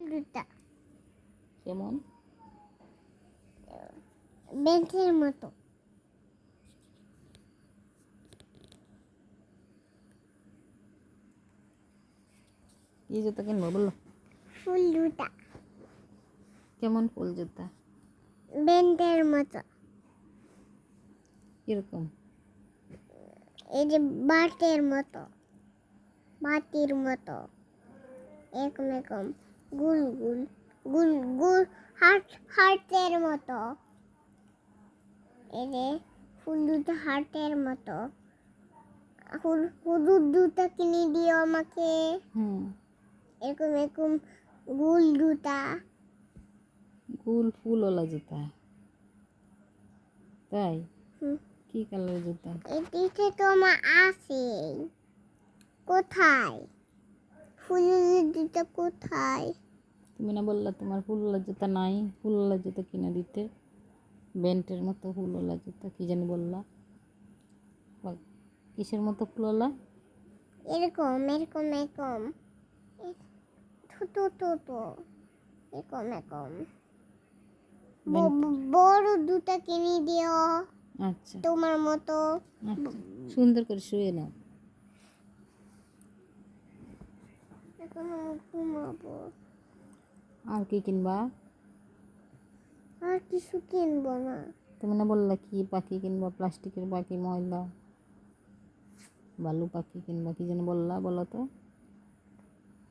জুতা কেমন? বেঞ্চের মতো। কি জুতা কিনবো বলল ফুল জুতা কেমন ফুল জুতা? বেঞ্চের মতো। কীরকম? এই যে বাটের মতো। বাটির মতো। এরকম এরকম। গুল গুল গুল গুল হার্ট হার্টের মতো। যে ফুল দুটো হার্টের মতো। হলুদ দুটো কিনে দিও আমাকে। এরকম এরকম গুল দুটা। গোল ফুলওয়ালা জুতা। তাই? হুম। কি কালারের জুতা? এটিতে তো আমার আছে কোথায়? ফুলের দুটো কোথায়? তুমি না বললা তোমার ফুলওয়ালা জুতা নাই ফুলওয়ালা জুতা কিনে দিতে। বেন্টের মতো ফুলওয়ালা জুতা কি জানি বললা। কিসের মতো ফুলওয়ালা? এরকম এরকম এরকম। ছোট ছোট এরকম এরকম। বড় দুটো কিনে দিও। আচ্ছা। তোমার মতো। আচ্ছা সুন্দর করে শুয়ে নাও। এখন ঘুমাবো। আর কি কিনবা? আর কিছু কিনবো না। তুমি না বললা কি পাখি কিনবা প্লাস্টিকের পাখি ময়লা বালু পাখি কিনবা কি যেন বললা বলো তো।